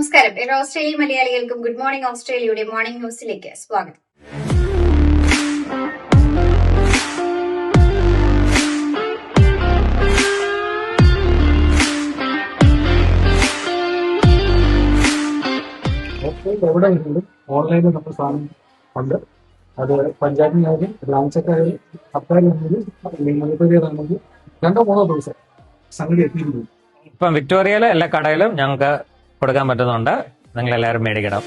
നമസ്കാരം. എല്ലാ ഓസ്ട്രേലിയ മലയാളികൾക്കും ഗുഡ് മോർണിംഗ് ഓസ്ട്രേലിയയുടെ മോർണിംഗ് ന്യൂസിലേക്ക് സ്വാഗതം. എവിടെ വരുന്നുണ്ട് ഓൺലൈനിൽ നമ്മൾ സാധനം ഉണ്ട്. അത് പഞ്ചായത്തിനായാലും ബ്രാഞ്ചൊക്കെ അപ്പായാലും മുനിസിപ്പാലിറ്റിയാണെങ്കിൽ രണ്ടോ മൂന്നോ ദിവസം സംഗതി എത്തിയിരുന്നു ഇപ്പം വിക്ടോറിയയിലെ എല്ലാ കടയിലും ഞങ്ങൾക്ക് കൊടുക്കാൻ പറ്റുന്നുണ്ട്. നിങ്ങൾ എല്ലാവരും മേടിക്കണം.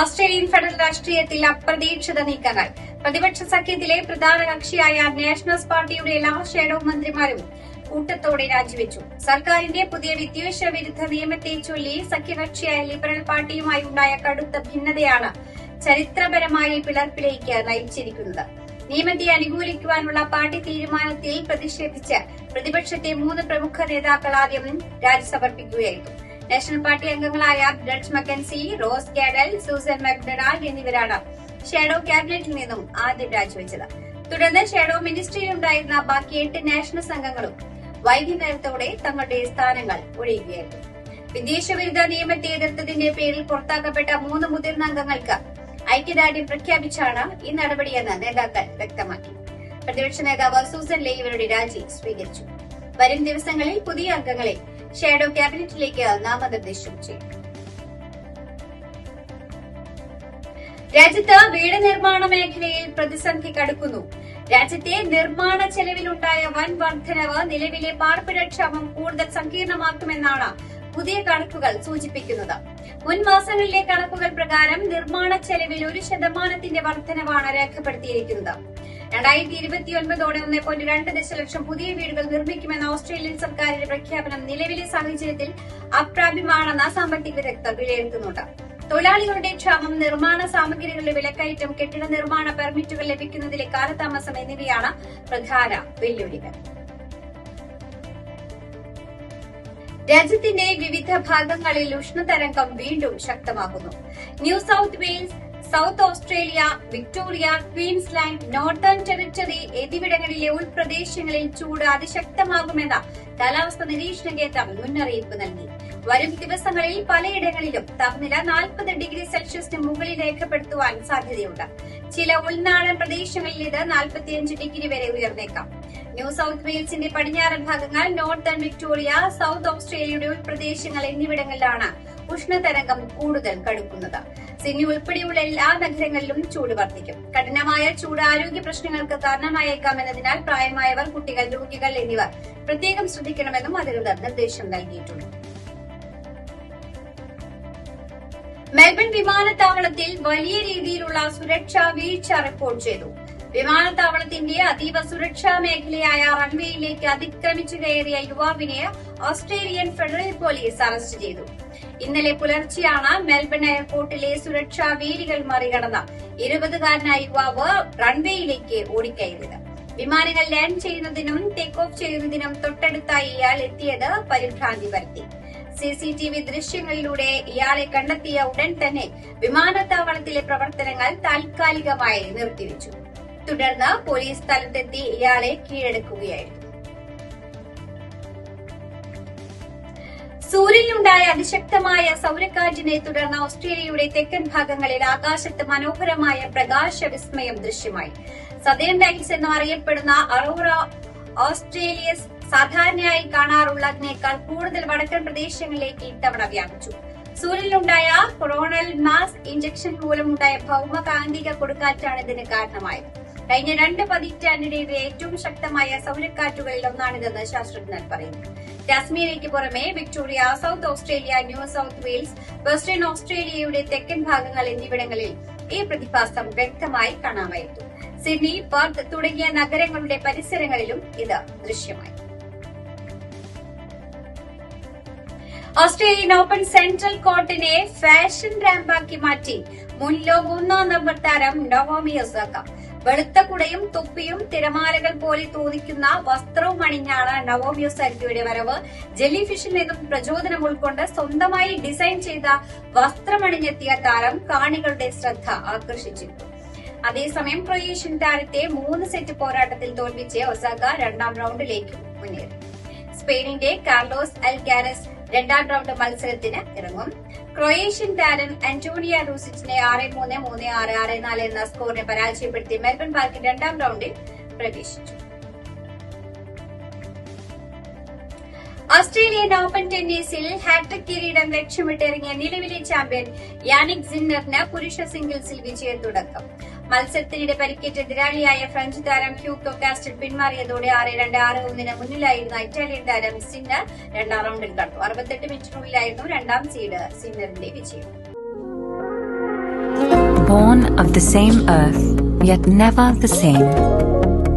ഓസ്ട്രേലിയൻ ഫെഡറൽ രാഷ്ട്രീയത്തിൽ അപ്രതീക്ഷിത നീക്കങ്ങൾ. പ്രതിപക്ഷ സഖ്യത്തിലെ പ്രധാന കക്ഷിയായ നാഷണൽസ് പാർട്ടിയുടെ എല്ലാ ഷേഡോ മന്ത്രിമാരും കൂട്ടത്തോടെ രാജിവെച്ചു. സർക്കാരിന്റെ പുതിയ വിദ്വേഷ വിരുദ്ധ നിയമത്തെ ചൊല്ലി സഖ്യകക്ഷിയായ ലിബറൽ പാർട്ടിയുമായി ഉണ്ടായ കടുത്ത ഭിന്നതയാണ് ചരിത്രപരമായി പിളർപ്പിലേക്ക് നയിച്ചിരിക്കുന്നത്. നിയമത്തെ അനുകൂലിക്കുവാനുള്ള പാർട്ടി തീരുമാനത്തിൽ പ്രതിഷേധിച്ച് പ്രതിപക്ഷത്തെ മൂന്ന് പ്രമുഖ നേതാക്കൾ ആദ്യം രാജി സമർപ്പിക്കുകയായിരുന്നു. നാഷണൽ പാർട്ടി അംഗങ്ങളായ Bridget McKenzie Ross Cadell Susan McDonald എന്നിവരാണ് ഷാഡോ ക്യാബിനറ്റിൽ നിന്നും ആദ്യം രാജിവെച്ചത്. തുടർന്ന് ഷാഡോ മിനിസ്ട്രിയിലുണ്ടായിരുന്ന ബാക്കി എട്ട് നാഷണൽ സംഘങ്ങളും വൈകുന്നേരത്തോടെ തങ്ങളുടെ സ്ഥാനങ്ങൾ ഒഴിയുകയായിരുന്നു. വിദേശവിരുദ്ധ നിയമത്തെ എതിർത്തതിന്റെ പേരിൽ പുറത്താക്കപ്പെട്ട മൂന്ന് മുതിർന്ന അംഗങ്ങൾക്ക് ഐക്യദാർഢ്യം പ്രഖ്യാപിച്ചാണ് ഈ നടപടിയെന്ന് നേതാക്കൾ വ്യക്തമാക്കി. പ്രതിപക്ഷ നേതാവ് സൂസൻ ലേ ഇവരുടെ രാജി സ്വീകരിച്ചു. വരും ദിവസങ്ങളിൽ പുതിയ അംഗങ്ങളെ ഷാഡോ ക്യാബിനറ്റിലേക്ക് നാമനിർദ്ദേശം ചെയ്യും. രാജ്യത്ത് വീട് നിർമ്മാണ മേഖലയിൽ പ്രതിസന്ധി കടുക്കുന്നു. രാജ്യത്തെ നിർമ്മാണ ചെലവിലുണ്ടായ വൻ വർധനവ് നിലവിലെ പാർപ്പിടക്ഷാമം കൂടുതൽ സങ്കീർണമാക്കുമെന്നാണ് പുതിയ കണക്കുകൾ സൂചിപ്പിക്കുന്നത്. മുൻ മാസങ്ങളിലെ കണക്കുകൾ പ്രകാരം നിർമ്മാണ ചെലവിൽ ഒരു ശതമാനത്തിന്റെ വർധനവാണ് രേഖപ്പെടുത്തിയിരിക്കുന്നത്. രണ്ടായിരത്തി ഇരുപത്തിയൊൻപതോടെ ഒന്ന് പോയിന്റ് രണ്ട് ദശലക്ഷം പുതിയ വീടുകൾ നിർമ്മിക്കുമെന്ന ഓസ്ട്രേലിയൻ സർക്കാരിന്റെ പ്രഖ്യാപനം നിലവിലെ സാഹചര്യത്തിൽ അപ്രാപ്യമാണെന്ന് സാമ്പത്തിക വിദഗ്ധർ വിലയിരുത്തുന്നുണ്ട്. തൊഴിലാളികളുടെ ക്ഷാമം നിർമ്മാണ സാമഗ്രികളുടെ വിലക്കയറ്റം കെട്ടിട നിർമ്മാണ പെർമിറ്റുകൾ ലഭിക്കുന്നതിലെ കാലതാമസം എന്നിവയാണ് പ്രധാന വെല്ലുവിളികൾ. രാജ്യത്തിന്റെ വിവിധ ഭാഗങ്ങളിൽ ഉഷ്ണതരംഗം വീണ്ടും ശക്തമാകുന്നു. New South Wales South Australia Victoria Queensland Northern Territory എന്നിവിടങ്ങളിലെ ഉൾപ്രദേശങ്ങളിൽ ചൂട് അതിശക്തമാകുമെന്ന് കാലാവസ്ഥാ നിരീക്ഷണ കേന്ദ്രം മുന്നറിയിപ്പ് നൽകി. വരും ദിവസങ്ങളിൽ പലയിടങ്ങളിലും താപനില നാൽപ്പത് ഡിഗ്രി സെൽഷ്യസിന് മുകളിൽ രേഖപ്പെടുത്തുവാൻ സാധ്യതയുണ്ട്. ചില ഉൾനാടൻ പ്രദേശങ്ങളിൽ ഇത് നാൽപ്പത്തിയഞ്ച് ഡിഗ്രി വരെ ഉയർന്നേക്കാം. ന്യൂ സൗത്ത് വെയിൽസിന്റെ പടിഞ്ഞാറൻ ഭാഗങ്ങൾ നോർത്തേൺ വിക്ടോറിയ സൗത്ത് ഓസ്ട്രേലിയയുടെ ഉൾപ്രദേശങ്ങൾ എന്നിവിടങ്ങളിലാണ് ഉഷ്ണതരംഗം കൂടുതൽ കടുക്കുന്നത്. സിഡ്നി ഉൾപ്പെടെയുള്ള എല്ലാ നഗരങ്ങളിലും ചൂട് വർദ്ധിക്കും. കഠിനമായ ചൂട് ആരോഗ്യ പ്രശ്നങ്ങൾക്ക് കാരണമായേക്കാം എന്നതിനാൽ പ്രായമായവർ കുട്ടികൾ രോഗികൾ എന്നിവർ പ്രത്യേകം ശ്രദ്ധിക്കണമെന്നും അധികൃതർ നിർദ്ദേശം നൽകിയിട്ടുണ്ട്. മെൽബൺ വിമാനത്താവളത്തിൽ വലിയ രീതിയിലുള്ള സുരക്ഷാ വീഴ്ച റിപ്പോർട്ട് ചെയ്തു. വിമാനത്താവളത്തിന്റെ അതീവ സുരക്ഷാ മേഖലയായ റൺവേയിലേക്ക് അതിക്രമിച്ചു കയറിയ യുവാവിനെ ഓസ്ട്രേലിയൻ ഫെഡറൽ പോലീസ് അറസ്റ്റ് ചെയ്തു. ഇന്നലെ പുലർച്ചെയാണ് മെൽബൺ എയർപോർട്ടിലെ സുരക്ഷാ വേലികൾ മറികടന്ന് ഇരുപതുകാരനായ യുവാവ് റൺവേയിലേക്ക് ഓടിക്കയറിയത്. വിമാനങ്ങൾ ലാൻഡ് ചെയ്യുന്നതിനും ടേക്ക് ഓഫ് ചെയ്യുന്നതിനും തൊട്ടടുത്തായി ഇയാൾ എത്തിയത് പരിഭ്രാന്തി വരുത്തി സിസിടിവി ദൃശ്യങ്ങളിലൂടെ ഇയാളെ കണ്ടെത്തിയ ഉടൻ തന്നെ വിമാനത്താവളത്തിലെ പ്രവർത്തനങ്ങൾ താൽക്കാലികമായി നിർത്തിവെച്ചു. തുടർന്ന് പോലീസ് സ്ഥലത്തെത്തി ഇയാളെ കീഴടക്കുകയായിരുന്നു. സൂര്യനിലുണ്ടായ അതിശക്തമായ സൗരക്കാറ്റിനെ തുടർന്ന് ഓസ്ട്രേലിയയുടെ തെക്കൻ ഭാഗങ്ങളിൽ ആകാശത്ത് മനോഹരമായ പ്രകാശ വിസ്മയം ദൃശ്യമായി. സദേൺ ലൈറ്റ്സ് എന്ന് അറിയപ്പെടുന്ന അറോറ ഓസ്ട്രേലിയസ് സാധാരണയായി കാണാറുള്ളതിനേക്കാൾ കൂടുതൽ വടക്കൻ പ്രദേശങ്ങളിലേക്ക് ഇത്തവണ വ്യാപിച്ചു. സൂര്യനിലുണ്ടായ കൊറോണൽ മാസ് ഇഞ്ചക്ഷൻ മൂലമുണ്ടായ ഭൗമകാന്തിക കൊടുക്കാറ്റാണ് ഇതിന് കാരണമായത്. കഴിഞ്ഞ രണ്ട് പതിറ്റാണ്ടിനിടെ ഏറ്റവും ശക്തമായ സൗരക്കാറ്റുകളിൽ ഒന്നാണിതെന്ന് ശാസ്ത്രജ്ഞർ പറയുന്നു. കാശ്മീരയ്ക്ക് പുറമെ Victoria South Australia New South Wales western ഓസ്ട്രേലിയയുടെ തെക്കൻ ഭാഗങ്ങൾ എന്നിവിടങ്ങളിൽ ഈ പ്രതിഭാസം വ്യക്തമായി കാണാമായിരുന്നു. സിഡ്നി പെർത്ത് തുടങ്ങിയ നഗരങ്ങളുടെ പരിസരങ്ങളിലും ഇത് ദൃശ്യമായി. ഓസ്ട്രേലിയൻ ഓപ്പൺ സെൻട്രൽ കോർട്ടിനെ ഫാഷൻ റാമ്പാക്കി മാറ്റി. മുൻ ലോക ഒന്നാം നമ്പർ താരം നവോമി ഒസാക്ക വെളുത്ത കുടയും തുപ്പിയും തിരമാലകൾ പോലെ തോന്നിക്കുന്ന വസ്ത്രവും അണിഞ്ഞാണ് നവോമിയോ സരിതയുടെ വരവ്. ജെല്ലി ഫിഷിൽ നിന്നും പ്രചോദനം ഉൾക്കൊണ്ട് സ്വന്തമായി ഡിസൈൻ ചെയ്ത വസ്ത്രമണിഞ്ഞെത്തിയ താരം കാണികളുടെ ശ്രദ്ധ ആകർഷിച്ചു അതേസമയം ക്രൊയേഷ്യൻ താരത്തെ മൂന്ന് സെറ്റ് പോരാട്ടത്തിൽ തോൽപ്പിച്ച് ഒസാക്ക രണ്ടാം റൌണ്ടിലേക്ക് മുന്നേറി. സ്പെയിനിന്റെ കാർലോസ് അൽഗാരസ് രണ്ടാം റൗണ്ട് മത്സരത്തിന് ഇറങ്ങും. ക്രൊയേഷ്യൻ താരം അന്റോണിയ റൂസിച്ചിനെ ആറ് മൂന്ന് മൂന്ന് ആറ് ആറ് നാല് എന്ന സ്കോറിനെ പരാജയപ്പെടുത്തി മെൽബൺ പാർക്കിൽ രണ്ടാം റൗണ്ടിൽ പ്രവേശിച്ചു. ഓസ്ട്രേലിയൻ ഓപ്പൺ ടെന്നീസിൽ ഹാട്രിക് കിരീടം ലക്ഷ്യമിട്ടിറങ്ങിയ നിലവിലെ ചാമ്പ്യൻ യാനിക് സിന്നറിന് പുരുഷ സിംഗിൾസിൽ വിജയ തുടക്കം മത്സരത്തിനിടെ പരിക്കേറ്റ എതിരാളിയായ ഫ്രഞ്ച് താരം ഹ്യൂഗോ കാസ്റ്റൽ പിന്മാറിയതോടെ ആറ് രണ്ട് ആറ് ഒന്നിന് മുന്നിലായിരുന്ന ഇറ്റാലിയൻ താരം സിന്നർ രണ്ടാം റൗണ്ടിൽ കടന്നു അറുപത്തെട്ട് മിനിറ്റിനുള്ളിലായിരുന്നു രണ്ടാം സീഡ് സിന്നറിന്റെ വിജയം Born of the same earth, yet never the same.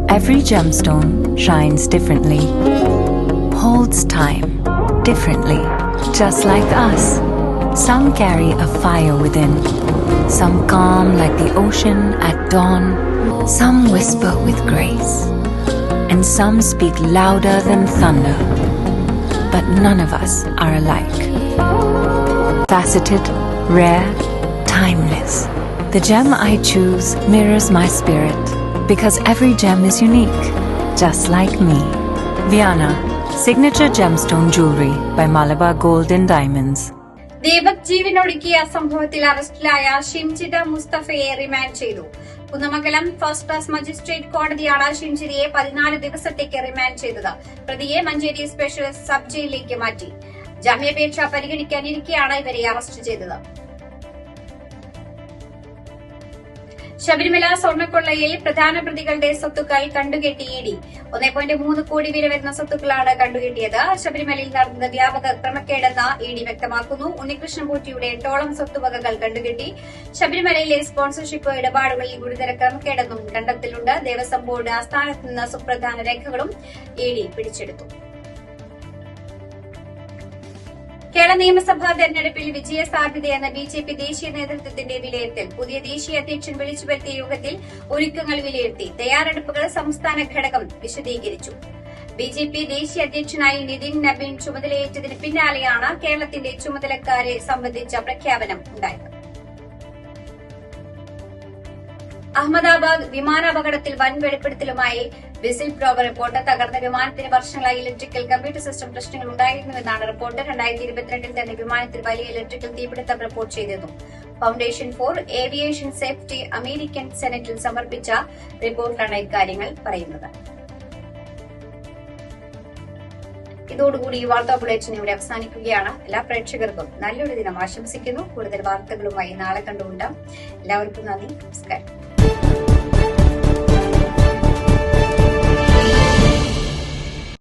Every gemstone shines differently, holds time differently, just like us. Some carry a fire within, some calm like the ocean at dawn, some whisper with grace, and some speak louder than thunder. But none of us are alike faceted, rare, timeless. The gem I choose mirrors my spirit because every gem is unique, just like me. Viana, signature gemstone jewelry by Malabar Gold and Diamonds. Deepak ജീവനൊടുക്കിയ സംഭവത്തിൽ അറസ്റ്റിലായ Shimjitha മുസ്തഫയെ remand ചെയ്തു. Kunnamangalam first class magistrate കോടതിയാണ് ഷിംജിദയെ പതിനാല് ദിവസത്തേക്ക് remand ചെയ്തത്. പ്രതിയെ Manjeri special sub ജയിലിലേക്ക് മാറ്റി. ജാമ്യാപേക്ഷ പരിഗണിക്കാനിരിക്കെയാണ് ഇവരെ അറസ്റ്റ് ചെയ്തത്. ശബരിമല സ്വർണക്കൊള്ളയിൽ പ്രധാന പ്രതികളുടെ സ്വത്തുക്കൾ കണ്ടുകെട്ടി ഇടി. ഒന്നേ പോയിന്റ് മൂന്ന് കോടി വില വരുന്ന സ്വത്തുക്കളാണ് കണ്ടുകെട്ടിയത്. ശബരിമലയിൽ നടന്നത് വ്യാപക ക്രമക്കേടെന്ന് ഇ ഡി വ്യക്തമാക്കുന്നു. ഉണ്ണികൃഷ്ണൻകുട്ടിയുടെ എട്ടോളം സ്വത്തുവകകൾ കണ്ടുകെട്ടി. ശബരിമലയിലെ സ്പോൺസർഷിപ്പ് ഇടപാടുകളിൽ ഗുരുതര ക്രമക്കേടെന്നും കണ്ടെത്തലുണ്ട്. ദേവസ്വം ബോർഡ് ആസ്ഥാനത്ത് നിന്ന് സുപ്രധാന രേഖകളും ഇ ഡി പിടിച്ചെടുത്തു. കേരള നിയമസഭാ തെരഞ്ഞെടുപ്പിൽ വിജയ സാധ്യതയെന്ന ബി ജെ പി ദേശീയ നേതൃത്വത്തിന്റെ വിലയിരുത്തൽ പുതിയ ദേശീയ അധ്യക്ഷൻ വിളിച്ചു വരുത്തിയ യോഗത്തിൽ ഒരുക്കങ്ങൾ വിലയിരുത്തി തയ്യാറെടുപ്പുകൾ സംസ്ഥാന ഘടകം വിശദീകരിച്ചു. ബി ജെ പി ദേശീയ അധ്യക്ഷനായി നിതിൻ നബീൻ ചുമതലയേറ്റതിന് പിന്നാലെയാണ് കേരളത്തിന്റെ ചുമതലക്കാരെ സംബന്ധിച്ച പ്രഖ്യാപനം ഉണ്ടായത്. അഹമ്മദാബാദ് വിമാനാപകടത്തിൽ വൻ വെളിപ്പെടുത്തലുമായി വിസിൽ ബ്ലോവർ റിപ്പോർട്ട്. തകർന്ന വിമാനത്തിന് വർഷങ്ങളായി ഇലക്ട്രിക്കൽ കമ്പ്യൂട്ടർ സിസ്റ്റം പ്രശ്നങ്ങൾ ഉണ്ടായിരുന്നുവെന്നാണ് റിപ്പോർട്ട്. രണ്ടായിരത്തി ഇരുപത്തിരണ്ടിൽ തന്നെ വിമാനത്തിൽ വലിയ ഇലക്ട്രിക്കൽ തീപിടുത്തം റിപ്പോർട്ട് ചെയ്തിരുന്നു. Foundation for Aviation Safety American സെനറ്റിൽ സമർപ്പിച്ച റിപ്പോർട്ടാണ് ഇക്കാര്യങ്ങൾ പറയുന്നത്. ഇതോടുകൂടി ഈ വാർത്താ ബുള്ളറ്റിൻ ഇവിടെ അവസാനിക്കുകയാണ്. എല്ലാ പ്രേക്ഷകർക്കും നല്ലൊരു ദിനം ആശംസിക്കുന്നു. കൂടുതൽ വാർത്തകളുമായി നാളെ കണ്ടുകൊണ്ടാം എല്ലാവർക്കും നന്ദി. നമസ്കാരം.